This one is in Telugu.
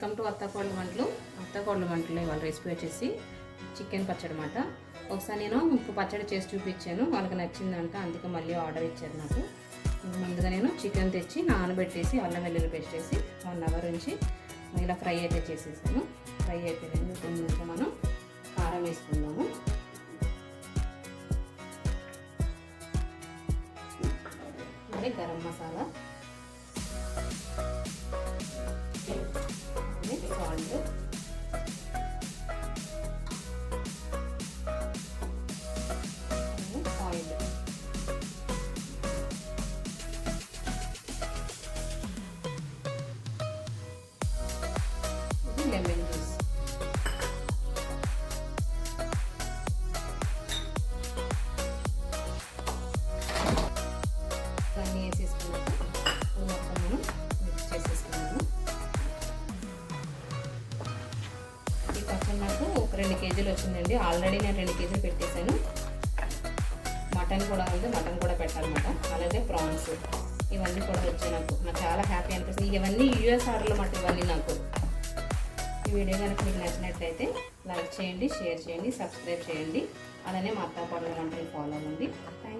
వెల్కమ్ టు అత్తకోళ్ళ వంటలు. అత్తకోళ్ళ వంటలు ఇవాళ రెసిపీ వచ్చేసి చికెన్ పచ్చడి అనమాట ఒకసారి నేను ఇప్పుడు పచ్చడి చేసి చూపించాను. వాళ్ళకి నచ్చిందంట అందుకే మళ్ళీ ఆర్డర్ ఇచ్చారు నాకు. ముందుగా నేను చికెన్ తెచ్చి నానబెట్టేసి అల్లం వెల్లుల్లి పేస్ట్ వేసి వన్ అవర్ ఉంచి ఇలా ఫ్రై అయితే చేసేసాను. ఫ్రై అయిపోయింది కొంచెం మనం కారం వేసుకుందాము. మరి గరం మసాలా. vida. పక్కన నాకు ఒక రెండు కేజీలు వచ్చిందండి. ఆల్రెడీ నేను రెండు కేజీలు పెట్టేశాను. మటన్ కూడా ఉంది. మటన్ కూడా పెట్టాలన్నమాట. అలాగే ప్రాన్స్. ఇవన్నీ కూడా వచ్చాయి నాకు. నాకు చాలా హ్యాపీ అనిపిస్తుంది. ఇవన్నీ యూఎస్ ఆర్డర్లు మాట ఇవన్నీ నాకు. ఈ వీడియో కనుక మీకు నచ్చినట్లయితే లైక్ చేయండి షేర్ చేయండి సబ్స్క్రైబ్ చేయండి. అలానే మా అత్త పనుల వంటలు ఫాలో అవ్వండి. Thank you